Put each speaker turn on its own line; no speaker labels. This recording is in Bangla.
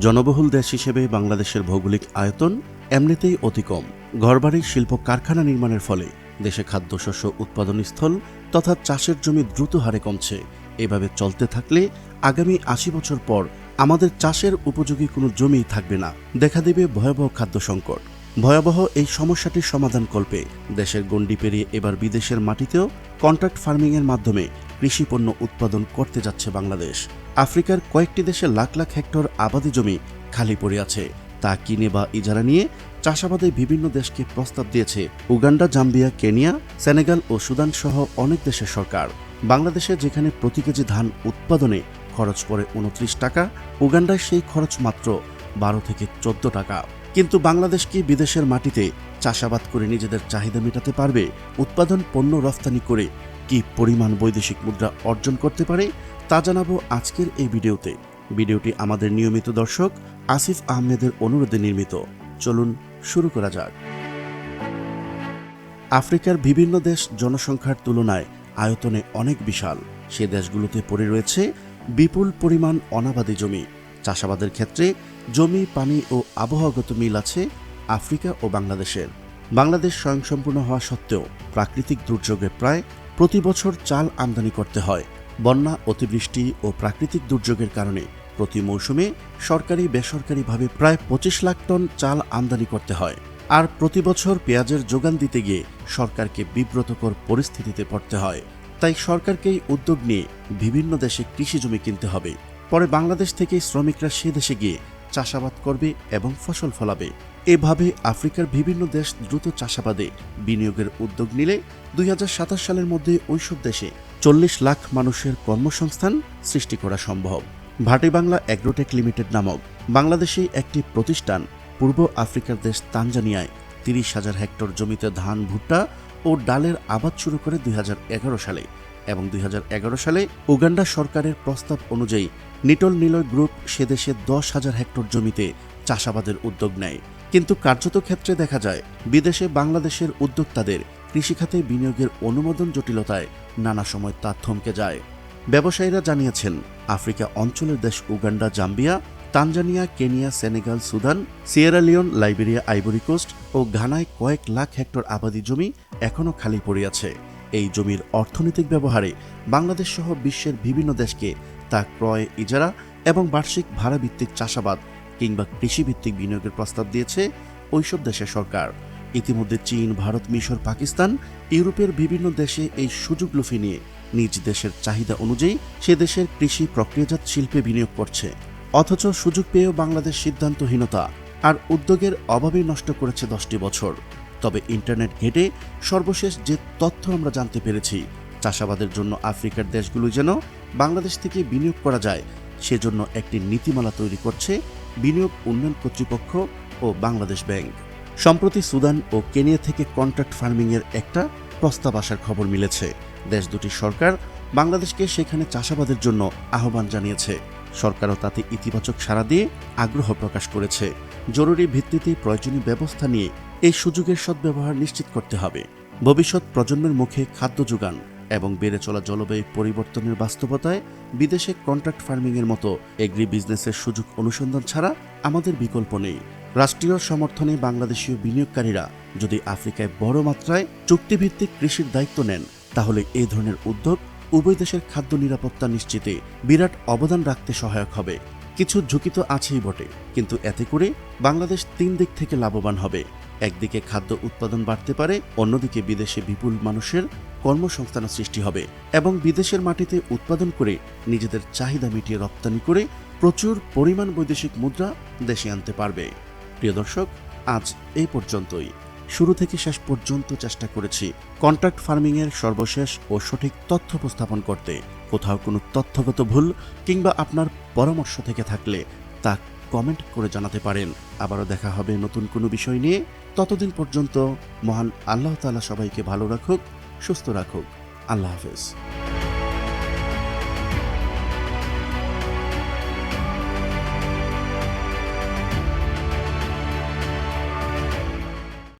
জনবহুল দেশ হিসেবে বাংলাদেশের ভৌগোলিক আয়তন এমনিতেই অতি কম। ঘরবাড়ি শিল্প কারখানা নির্মাণের ফলে দেশে খাদ্যশস্য উৎপাদনস্থল তথা চাষের জমি দ্রুত হারে কমছে। এভাবে চলতে থাকলে আগামী আশি বছর পর আমাদের চাষের উপযোগী কোনো জমি থাকবে না। দেখা দেবে ভয়াবহ খাদ্য সংকট। ভয়াবহ এই সমস্যাটির সমাধান কল্পে দেশের গণ্ডি পেরিয়ে এবার বিদেশের মাটিতেও কন্ট্রাক্ট ফার্মিংয়ের মাধ্যমে কৃষি পণ্য উৎপাদন করতে যাচ্ছে বাংলাদেশ। আফ্রিকার কয়েকটি দেশে লাখ লাখ হেক্টর আবাদি জমি খালি পড়ে আছে। তা কিনে বা ইজারা নিয়ে চাষাবাদে বিভিন্ন দেশকে প্রস্তাব দিয়েছে উগান্ডা, জাম্বিয়া, কেনিয়া, সেনেগাল ও সুদান সহ অনেক দেশের সরকার। বাংলাদেশে যেখানে প্রতি কেজি ধান উৎপাদনে খরচ পড়ে উনত্রিশ টাকা, উগান্ডায় সেই খরচ মাত্র বারো থেকে চোদ্দ টাকা। কিন্তু বাংলাদেশ কি বিদেশের মাটিতে চাষাবাদ করে নিজেদের চাহিদা মেটাতে পারবে? উৎপাদন পণ্য রফতানি করে কি পরিমাণ বৈদেশিক মুদ্রা অর্জন করতে পারে? তা জানাব আজকের এই ভিডিওতে। ভিডিওটি আমাদের নিয়মিত দর্শক আসিফ আহমেদের অনুরোধে নির্মিত। চলুন শুরু করা যাক। আফ্রিকার বিভিন্ন দেশ জনসংখ্যার তুলনায় আয়তনে অনেক বিশাল। সে দেশগুলোতে পড়ে রয়েছে বিপুল পরিমাণ অনাবাদী জমি। চাষাবাদের ক্ষেত্রে জমি, পানি ও আবহাওয়াগত মিল আছে আফ্রিকা ও বাংলাদেশের। বাংলাদেশ স্বয়ংসম্পূর্ণ হওয়া সত্ত্বেও প্রাকৃতিক দুর্যোগে প্রায় প্রতি বছর চাল আমদানি করতে হয়। বন্যা, অতিবৃষ্টি ও প্রাকৃতিক দুর্যোগের কারণে প্রতি মৌসুমে সরকারি, বেসরকারিভাবে প্রায় পঁচিশ লাখ টন চাল আমদানি করতে হয়। আর প্রতি বছর পেঁয়াজের যোগান দিতে গিয়ে সরকারকে বিব্রতকর পরিস্থিতিতে পড়তে হয়। তাই সরকারকেই উদ্যোগ নিয়ে বিভিন্ন দেশে কৃষি জমি কিনতে হবে। পরে বাংলাদেশ থেকে শ্রমিকরা সে দেশে গিয়ে চাষাবাদ করবে এবং ফসল ফলাবে। এভাবে আফ্রিকার বিভিন্ন দেশ দ্রুত চাষাবাদে বিনিয়োগের উদ্যোগ নিলে দুই হাজার সাতাশ সালের মধ্যে ওইসব দেশে চল্লিশ লাখ মানুষের কর্মসংস্থান সৃষ্টি করা সম্ভব। ভাটি বাংলা অ্যাগ্রোটেক লিমিটেড নামক বাংলাদেশে একটি প্রতিষ্ঠান পূর্ব আফ্রিকার দেশ তানজানিয়ায় তিরিশ হাজার হেক্টর জমিতে ধান, ভুট্টা ও ডালের আবাদ শুরু করে দুই হাজার এগারো সালে। এবং দুই হাজার এগারো সালে উগান্ডা সরকারের প্রস্তাব অনুযায়ী নিটল নিলয় গ্রুপ সে দেশে দশ হাজার হেক্টর জমিতে চাষাবাদের উদ্যোগ নেয়। কিন্তু কার্যত ক্ষেত্রে দেখা যায়, বিদেশে বাংলাদেশের উদ্যোক্তাদের কৃষিখাতে বিনিয়োগের অনুমোদন জটিলতায় নানা সময় তা থমকে যায়। ব্যবসায়ীরা জানিয়েছেন, আফ্রিকা অঞ্চলের দেশ Uganda, Zambia, Tanzania, Kenya, Senegal, Sudan, Sierra Leone, Liberia, Ivory Coast ও ঘানায় কয়েক লাখ হেক্টর আবাদি জমি এখনও খালি পড়িয়াছে এই জমির অর্থনৈতিক ব্যবহারে বাংলাদেশ সহ বিশ্বের বিভিন্ন দেশকে তা ক্রয়, ইজারা এবং বার্ষিক ভাড়াভিত্তিক চাষাবাদ কিংবা কৃষিভিত্তিক বিনিয়োগের প্রস্তাব দিয়েছে ওইসব দেশের সরকার। ইতিমধ্যে চীন, ভারত, মিশর, পাকিস্তান ইউরোপের বিভিন্ন দেশে এই সুযোগ লুফে নিয়ে নিজ দেশের চাহিদা অনুযায়ী সে দেশের কৃষি প্রক্রিয়াজাত শিল্পে বিনিয়োগ করছে। অথচ সুযোগ পেয়েও বাংলাদেশ সিদ্ধান্তহীনতা আর উদ্যোগের অভাবে নষ্ট করেছে দশটি বছর। তবে ইন্টারনেট ঘেটে সর্বশেষ যে তথ্য আমরা জানতে পেরেছি, চাষাবাদের জন্য আফ্রিকার দেশগুলো যেন বাংলাদেশ থেকে বিনিয়োগ করা যায়, সেজন্য একটি নীতিমালা তৈরি করছে বিনিয়োগ উন্নয়ন কর্তৃপক্ষ ও বাংলাদেশ ব্যাংক। সম্প্রতি সুদান ও কেনিয়া থেকে কন্ট্রাক্ট ফার্মিংয়ের একটা প্রস্তাব আসার খবর মিলেছে। দেশ দুটির সরকার বাংলাদেশকে সেখানে চাষাবাদের জন্য আহ্বান জানিয়েছে। সরকারও তাতে ইতিবাচক সাড়া দিয়ে আগ্রহ প্রকাশ করেছে। জরুরি ভিত্তিতে প্রয়োজনীয় ব্যবস্থা নিয়ে এই সুযোগের সদ্ব্যবহার নিশ্চিত করতে হবে। ভবিষ্যৎ প্রজন্মের মুখে খাদ্য যোগান এবং বেড়ে চলা জলবায়ু পরিবর্তনের বাস্তবতায় বিদেশে কন্ট্রাক্ট ফার্মিংয়ের মতো এগ্রি বিজনেসের সুযোগ অনুসন্ধান ছাড়া আমাদের বিকল্প নেই। রাষ্ট্রীয় সমর্থনে বাংলাদেশীয় বিনিয়োগকারীরা যদি আফ্রিকায় বড় মাত্রায় চুক্তিভিত্তিক কৃষির দায়িত্ব নেন, তাহলে এই ধরনের উদ্যোগ উভয় দেশের খাদ্য নিরাপত্তা নিশ্চিতে বিরাট অবদান রাখতে সহায়ক হবে। কিছু ঝুঁকি তো আছেই বটে, কিন্তু এতে করে বাংলাদেশ তিন দিক থেকে লাভবান হবে। একদিকে খাদ্য উৎপাদন বাড়তে পারে, অন্যদিকে বিদেশে বিপুল মানুষের কর্মসংস্থান সৃষ্টি হবে এবং বিদেশের মাটিতে উৎপাদন করে নিজেদের চাহিদা মিটিয়ে রপ্তানি করে প্রচুর পরিমাণ বৈদেশিক মুদ্রা দেশে আনতে পারবে। প্রিয় দর্শক, আজ এই পর্যন্তই। শুরু থেকে শেষ পর্যন্ত চেষ্টা করেছি কন্ট্রাক্ট ফার্মিংয়ের সর্বশেষ ও সঠিক তথ্য উপস্থাপন করতে। কোথাও কোনো তথ্যগত ভুল কিংবা আপনার পরামর্শ থেকে থাকলে তা কমেন্ট করে জানাতে পারেন। আবারও দেখা হবে নতুন কোনো বিষয় নিয়ে। ততদিন পর্যন্ত মহান আল্লাহ তালা সবাইকে ভালো রাখুক, সুস্থ রাখুক। আল্লাহ হাফেজ।